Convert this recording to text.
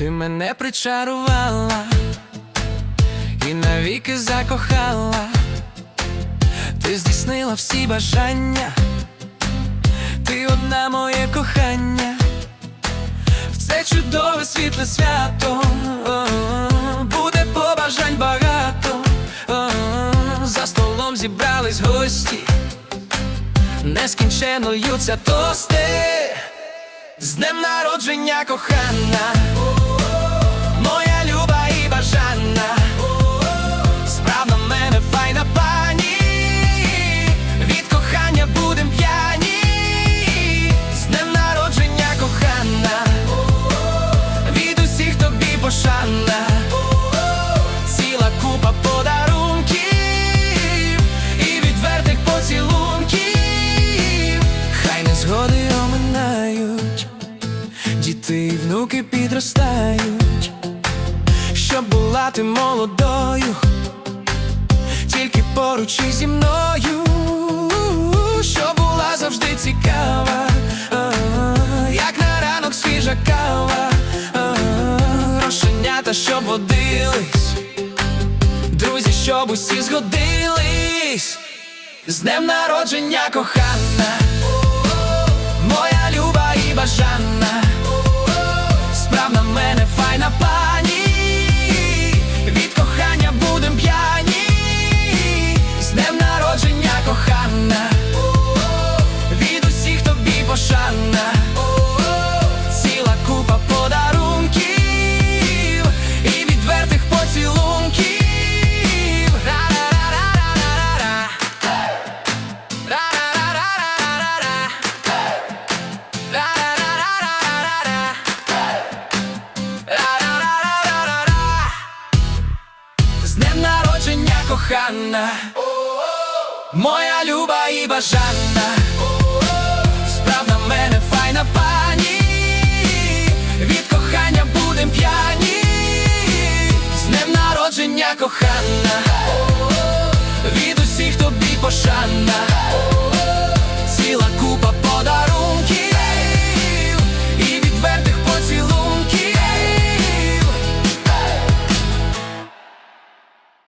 Ти мене причарувала і навіки закохала, ти здійснила всі бажання, ти одна моє кохання, чудове світле свято. Буде побажань багато, за столом зібрались гості, нескінченно льються тости. З днем народження кохана, хай оминають. Діти і внуки підростають, щоб була ти молодою, тільки поруч із зі мною, щоб була завжди цікава, як на ранок свіжа кава, Рошенята, щоб водились, друзі, щоб усі згодились, з днем народження кохана. Моя З днем народження кохана, моя люба і бажана, справна мене файна пані, від кохання будем п'яні, з днем народження кохана, від усіх тобі пошана.